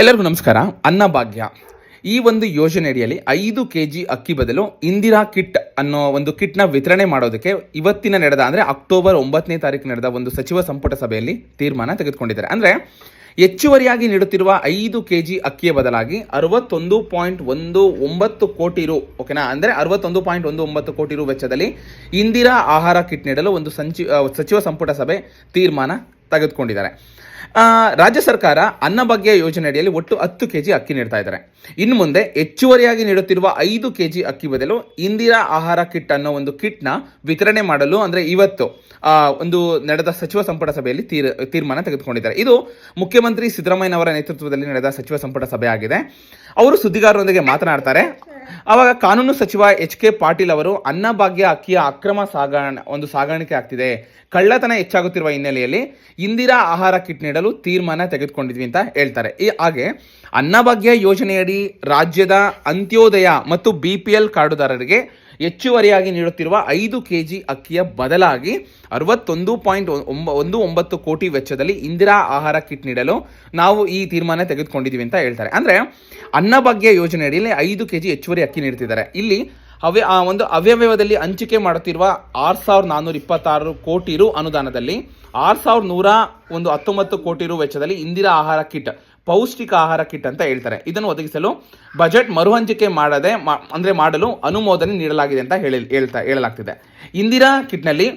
ಎಲ್ಲರಿಗೂ ನಮಸ್ಕಾರ. ಅನ್ನಭಾಗ್ಯ ಈ ಒಂದು ಯೋಜನೆ ಅಡಿಯಲ್ಲಿ ಐದು ಕೆ ಜಿ ಅಕ್ಕಿ ಬದಲು ಇಂದಿರಾ ಕಿಟ್ ಅನ್ನೋ ಒಂದು ಕಿಟ್ನ ವಿತರಣೆ ಮಾಡೋದಕ್ಕೆ ಇವತ್ತಿನ ನಡೆದ, ಅಂದರೆ ಅಕ್ಟೋಬರ್ ಒಂಬತ್ತನೇ ತಾರೀಕು ನಡೆದ ಒಂದು ಸಚಿವ ಸಂಪುಟ ಸಭೆಯಲ್ಲಿ ತೀರ್ಮಾನ ತೆಗೆದುಕೊಂಡಿದ್ದಾರೆ. ಅಂದರೆ ಹೆಚ್ಚುವರಿಯಾಗಿ ನೀಡುತ್ತಿರುವ ಐದು ಕೆ ಜಿ ಅಕ್ಕಿಯ ಬದಲಾಗಿ ಅರವತ್ತೊಂದು ಪಾಯಿಂಟ್ ಒಂದು ಒಂಬತ್ತು ಕೋಟಿ ರು, ಓಕೆನಾ? ಅಂದರೆ ಅರವತ್ತೊಂದು ಪಾಯಿಂಟ್ ಒಂದು ಒಂಬತ್ತು ಕೋಟಿ ರು ವೆಚ್ಚದಲ್ಲಿ ಇಂದಿರಾ ಆಹಾರ ಕಿಟ್ ನೀಡಲು ಒಂದು ಸಂಚಿ ಸಚಿವ ಸಂಪುಟ ಸಭೆ ತೀರ್ಮಾನ ತೆಗೆದುಕೊಂಡಿದ್ದಾರೆ. ರಾಜ್ಯ ಸರ್ಕಾರ ಅನ್ನಭಾಗ್ಯ ಯೋಜನೆ ಅಡಿಯಲ್ಲಿ ಒಟ್ಟು ಹತ್ತು ಕೆಜಿ ಅಕ್ಕಿ ನೀಡ್ತಾ ಇದ್ದಾರೆ. ಇನ್ನು ಮುಂದೆ ಹೆಚ್ಚುವರಿಯಾಗಿ ನೀಡುತ್ತಿರುವ ಐದು ಕೆಜಿ ಅಕ್ಕಿ ಬದಲು ಇಂದಿರಾ ಆಹಾರ ಕಿಟ್ ಅನ್ನೋ ಒಂದು ಕಿಟ್ನ ವಿತರಣೆ ಮಾಡಲು ಅಂದರೆ ಇವತ್ತು ಒಂದು ನಡೆದ ಸಚಿವ ಸಂಪುಟ ಸಭೆಯಲ್ಲಿ ತೀರ್, ತೀರ್ಮಾನ ತೆಗೆದುಕೊಂಡಿದ್ದಾರೆ. ಇದು ಮುಖ್ಯಮಂತ್ರಿ ಸಿದ್ದರಾಮಯ್ಯನವರ ನೇತೃತ್ವದಲ್ಲಿ ನಡೆದ ಸಚಿವ ಸಂಪುಟ ಸಭೆ ಆಗಿದೆ ಅವರು ಸುದ್ದಿಗಾರರೊಂದಿಗೆ ಮಾತನಾಡ್ತಾರೆ. ಆವಾಗ ಕಾನೂನು ಸಚಿವ ಎಚ್ ಕೆ ಪಾಟೀಲ್ ಅವರು ಅನ್ನಭಾಗ್ಯ ಅಕ್ಕಿಯ ಅಕ್ರಮ ಸಾಗಾಣ, ಒಂದು ಸಾಗಾಣಿಕೆ ಆಗ್ತಿದೆ. ಕಳ್ಳತನ ಹೆಚ್ಚಾಗುತ್ತಿರುವ ಹಿನ್ನೆಲೆಯಲ್ಲಿ ಇಂದಿರಾ ಆಹಾರ ಕಿಟ್ ನೀಡಲು ತೀರ್ಮಾನ ತೆಗೆದುಕೊಂಡಿದ್ವಿ ಅಂತ ಹೇಳ್ತಾರೆ. ಈ ಹಾಗೆ ಅನ್ನಭಾಗ್ಯ ಯೋಜನೆಯಡಿ ರಾಜ್ಯದ ಅಂತ್ಯೋದಯ ಮತ್ತು ಬಿ ಪಿ ಎಲ್ ಕಾರ್ಡುದಾರರಿಗೆ ಹೆಚ್ಚುವರಿಯಾಗಿ ನೀಡುತ್ತಿರುವ ಐದು ಕೆ ಜಿ ಅಕ್ಕಿಯ ಬದಲಾಗಿ ಅರವತ್ತೊಂದು ಪಾಯಿಂಟ್ ಒಂದು ಒಂಬತ್ತು ಕೋಟಿ ವೆಚ್ಚದಲ್ಲಿ ಇಂದಿರಾ ಆಹಾರ ಕಿಟ್ ನೀಡಲು ನಾವು ಈ ತೀರ್ಮಾನ ತೆಗೆದುಕೊಂಡಿದ್ದೀವಿ ಅಂತ ಹೇಳ್ತಾರೆ. ಅಂದರೆ ಅನ್ನಭಾಗ್ಯ ಯೋಜನೆ ಅಡಿಯಲ್ಲಿ ಐದು ಕೆ ಜಿ ಹೆಚ್ಚುವರಿ ಅಕ್ಕಿ ನೀಡ್ತಿದ್ದಾರೆ ಇಲ್ಲಿ ಅವ್ಯ ಆ ಒಂದು ಅವ್ಯವಯದಲ್ಲಿ ಹಂಚಿಕೆ ಮಾಡುತ್ತಿರುವ ಆರು ಸಾವಿರದ ನಾನ್ನೂರ ಇಪ್ಪತ್ತಾರು ಕೋಟಿ ರು ಅನುದಾನದಲ್ಲಿ ಆರು ಸಾವಿರದ ನೂರ ಒಂದು ಹತ್ತೊಂಬತ್ತು ಕೋಟಿ ರು ವೆಚ್ಚದಲ್ಲಿ ಇಂದಿರಾ ಆಹಾರ ಕಿಟ್ ಪೌಷ್ಟಿಕ ಆಹಾರ ಕಿಟ್ ಅಂತ ಹೇಳ್ತಾರೆ. ಇದನ್ನು ಒದಗಿಸಲು ಬಜೆಟ್ ಮರುಹಂಚಿಕೆ ಮಾಡದೆ ಅಂದ್ರೆ ಮಾಡಲು ಅನುಮೋದನೆ ನೀಡಲಾಗಿದೆ ಅಂತ ಹೇಳಿ, ಹೇಳ್ತಾ, ಹೇಳಲಾಗ್ತಿದೆ. ಇಂದಿರಾ ಕಿಟ್ನಲ್ಲಿ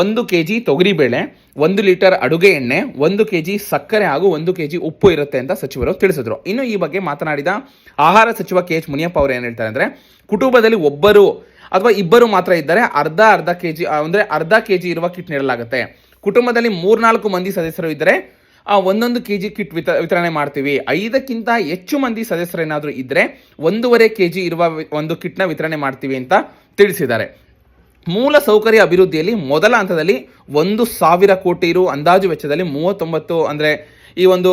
ಒಂದು ಕೆ ಜಿ ತೊಗರಿಬೇಳೆ ಒಂದು ಲೀಟರ್ ಅಡುಗೆ ಎಣ್ಣೆ, ಒಂದು ಕೆ ಜಿ ಸಕ್ಕರೆ ಹಾಗೂ ಒಂದು ಕೆ ಜಿ ಉಪ್ಪು ಇರುತ್ತೆ ಅಂತ ಸಚಿವರು ತಿಳಿಸಿದ್ರು. ಇನ್ನು ಈ ಬಗ್ಗೆ ಮಾತನಾಡಿದ ಆಹಾರ ಸಚಿವ ಕೆ ಎಚ್ ಮುನಿಯಪ್ಪ ಅವರು ಏನು ಹೇಳ್ತಾರೆ ಅಂದರೆ, ಕುಟುಂಬದಲ್ಲಿ ಒಬ್ಬರು ಅಥವಾ ಇಬ್ಬರು ಮಾತ್ರ ಇದ್ದರೆ ಅರ್ಧ ಅರ್ಧ ಕೆ ಜಿ ಅಂದರೆ ಅರ್ಧ ಕೆ ಜಿ ಇರುವ ಕಿಟ್ ನೀಡಲಾಗುತ್ತೆ. ಕುಟುಂಬದಲ್ಲಿ ಮೂರ್ನಾಲ್ಕು ಮಂದಿ ಸದಸ್ಯರು ಇದ್ದರೆ ಆ ಒಂದೊಂದು ಕೆ ಜಿ ಕಿಟ್ ವಿತ, ವಿತರಣೆ ಮಾಡ್ತೀವಿ. ಐದಕ್ಕಿಂತ ಹೆಚ್ಚು ಮಂದಿ ಸದಸ್ಯರೇನಾದರೂ ಇದ್ದರೆ ಒಂದೂವರೆ ಕೆ ಜಿ ಇರುವ ಒಂದು ಕಿಟ್ನ ವಿತರಣೆ ಮಾಡ್ತೀವಿ ಅಂತ ತಿಳಿಸಿದ್ದಾರೆ. ಮೂಲ ಸೌಕರ್ಯ ಅಭಿವೃದ್ಧಿಯಲ್ಲಿ ಮೊದಲ ಹಂತದಲ್ಲಿ ಒಂದು ಸಾವಿರ ಕೋಟಿ ರು ಅಂದಾಜು ವೆಚ್ಚದಲ್ಲಿ ಮೂವತ್ತೊಂಬತ್ತು ಅಂದರೆ ಈ ಒಂದು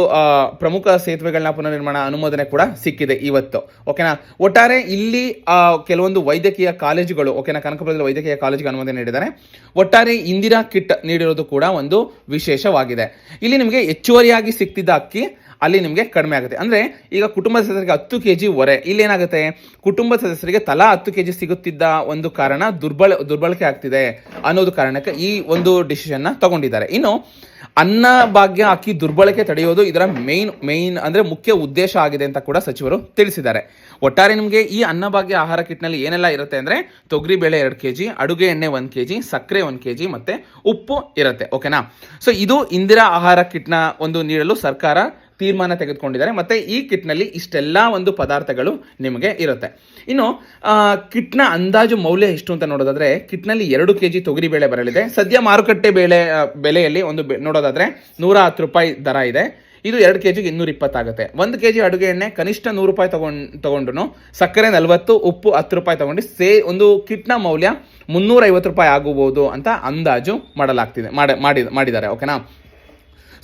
ಪ್ರಮುಖ ಸೇತುವೆಗಳನ್ನ ಪುನರ್ನಿರ್ಮಾಣ ಅನುಮೋದನೆ ಕೂಡ ಸಿಕ್ಕಿದೆ ಇವತ್ತು. ಓಕೆನಾ ಒಟ್ಟಾರೆ ಇಲ್ಲಿ ಕೆಲವೊಂದು ವೈದ್ಯಕೀಯ ಕಾಲೇಜುಗಳು ಓಕೆನಾ ಕನಕಪುರದಲ್ಲಿ ವೈದ್ಯಕೀಯ ಕಾಲೇಜಿಗೆ ಅನುಮೋದನೆ ನೀಡಿದ್ದಾರೆ. ಒಟ್ಟಾರೆ ಇಂದಿರಾ ಕಿಟ್ ನೀಡಿರೋದು ಕೂಡ ಒಂದು ವಿಶೇಷವಾಗಿದೆ. ಇಲ್ಲಿ ನಿಮಗೆ ಹೆಚ್ಚುವರಿಯಾಗಿ ಸಿಕ್ತಿದ್ದ ಅಕ್ಕಿ ಅಲ್ಲಿ ನಿಮಗೆ ಕಡಿಮೆ ಆಗುತ್ತೆ. ಅಂದರೆ ಈಗ ಕುಟುಂಬ ಸದಸ್ಯರಿಗೆ ಹತ್ತು ಕೆ ಜಿ ಹೊರೆ ಇಲ್ಲಿ ಏನಾಗುತ್ತೆ? ಕುಟುಂಬದ ಸದಸ್ಯರಿಗೆ ತಲಾ ಹತ್ತು ಕೆ ಜಿ ಸಿಗುತ್ತಿದ್ದ ಒಂದು ಕಾರಣ ದುರ್ಬಳ, ದುರ್ಬಳಕೆ ಆಗ್ತಿದೆ ಅನ್ನೋದು ಕಾರಣಕ್ಕೆ ಈ ಒಂದು ಡಿಸಿಷನ್ನ ತಗೊಂಡಿದ್ದಾರೆ. ಇನ್ನು, ಅನ್ನ ಭಾಗ್ಯ ಅಕ್ಕಿ ದುರ್ಬಳಕೆ ತಡೆಯೋದು ಇದರ ಮೇನ್ ಮೇನ್ ಅಂದರೆ ಮುಖ್ಯ ಉದ್ದೇಶ ಆಗಿದೆ ಅಂತ ಕೂಡ ಸಚಿವರು ತಿಳಿಸಿದ್ದಾರೆ. ಒಟ್ಟಾರೆ ನಿಮಗೆ ಈ ಅನ್ನಭಾಗ್ಯ ಆಹಾರ ಕಿಟ್ನಲ್ಲಿ ಏನೆಲ್ಲ ಇರುತ್ತೆ ಅಂದರೆ ತೊಗರಿ ಬೇಳೆ ಎರಡು ಕೆ ಜಿ ಅಡುಗೆ ಎಣ್ಣೆ ಒಂದು ಕೆ ಜಿ ಸಕ್ಕರೆ ಒಂದು ಕೆ ಜಿ ಮತ್ತು ಉಪ್ಪು ಇರುತ್ತೆ ಓಕೆನಾ ಸೊ ಇದು ಇಂದಿರಾ ಆಹಾರ ಕಿಟ್ನ ಒಂದು ನೀಡಲು ಸರ್ಕಾರ ತೀರ್ಮಾನ ತೆಗೆದುಕೊಂಡಿದ್ದಾರೆ. ಮತ್ತೆ ಈ ಕಿಟ್ನಲ್ಲಿ ಇಷ್ಟೆಲ್ಲ ಒಂದು ಪದಾರ್ಥಗಳು ನಿಮಗೆ ಇರುತ್ತೆ. ಇನ್ನು ಕಿಟ್ನ ಅಂದಾಜು ಮೌಲ್ಯ ಎಷ್ಟು ಅಂತ ನೋಡೋದಾದ್ರೆ, ಕಿಟ್ನಲ್ಲಿ ಎರಡು ಕೆ ಜಿ ತೊಗರಿ ಬೇಳೆ ಬರಲಿದೆ. ಸದ್ಯ ಮಾರುಕಟ್ಟೆ ಬೇಳೆ ಬೆಲೆಯಲ್ಲಿ ಒಂದು ನೋಡೋದಾದ್ರೆ ನೂರ ಹತ್ತು ರೂಪಾಯಿ ದರ ಇದೆ. ಇದು ಎರಡು ಕೆ ಜಿಗೆ ಇನ್ನೂರ ಇಪ್ಪತ್ತಾಗುತ್ತೆ. ಒಂದು ಕೆ ಜಿ ಅಡುಗೆ ಎಣ್ಣೆ ಕನಿಷ್ಠ ನೂರು ರೂಪಾಯಿ ತಗೊಂಡು ತಗೊಂಡು ಸಕ್ಕರೆ ನಲವತ್ತು, ಉಪ್ಪು ಹತ್ತು ರೂಪಾಯಿ ತಗೊಂಡು ಸೇ, ಒಂದು ಕಿಟ್ನ ಮೌಲ್ಯ ಮುನ್ನೂರ ಐವತ್ತು ರೂಪಾಯಿ ಆಗಬಹುದು ಅಂತ ಅಂದಾಜು ಮಾಡಲಾಗ್ತಿದೆ, ಮಾಡಿ ಮಾಡಿ ಮಾಡಿದ್ದಾರೆ, ಓಕೆನಾ?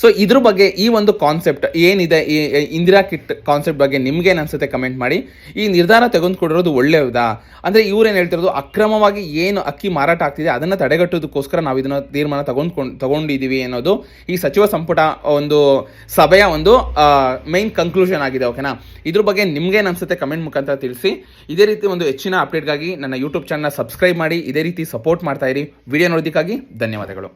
ಸೊ ಇದ್ರ ಬಗ್ಗೆ ಈ ಒಂದು ಕಾನ್ಸೆಪ್ಟ್ ಏನಿದೆ? ಈ ಇಂದಿರಾ ಕಿಟ್ ಕಾನ್ಸೆಪ್ಟ್ ಬಗ್ಗೆ ನಿಮ್ಗೇನು ಅನ್ಸುತ್ತೆ ಕಮೆಂಟ್ ಮಾಡಿ. ಈ ನಿರ್ಧಾರ ತೆಗೆದುಕೊಂಡಿರೋದು ಒಳ್ಳೆಯದಾ? ಅಂದರೆ ಇವ್ರೇನು ಹೇಳ್ತಿರೋದು? ಅಕ್ರಮವಾಗಿ ಏನು ಅಕ್ಕಿ ಮಾರಾಟ ಆಗ್ತಿದೆ, ಅದನ್ನು ತಡೆಗಟ್ಟೋದಕ್ಕೋಸ್ಕರ ನಾವು ಇದನ್ನು ತೀರ್ಮಾನ ತಗೊಂಡ್ಕೊಂಡು ತಗೊಂಡಿದ್ದೀವಿ ಅನ್ನೋದು ಈ ಸಚಿವ ಸಂಪುಟ ಒಂದು ಸಭೆಯ ಒಂದು ಮೈನ್ ಕನ್ಕ್ಲೂಷನ್ ಆಗಿದೆ ಓಕೆನಾ ಇದ್ರ ಬಗ್ಗೆ ನಿಮ್ಗೇನು ಅನ್ಸುತ್ತೆ ಕಮೆಂಟ್ ಮುಖಾಂತರ ತಿಳಿಸಿ. ಇದೇ ರೀತಿ ಒಂದು ಹೆಚ್ಚಿನ ಅಪ್ಡೇಟ್ಗಾಗಿ ನನ್ನ ಯೂಟ್ಯೂಬ್ ಚಾನಲ್ ಸಬ್ಸ್ಕ್ರೈಬ್ ಮಾಡಿ. ಇದೇ ರೀತಿ ಸಪೋರ್ಟ್ ಮಾಡ್ತಾ ಇರಿ. ವಿಡಿಯೋ ನೋಡೋದಕ್ಕಾಗಿ ಧನ್ಯವಾದಗಳು.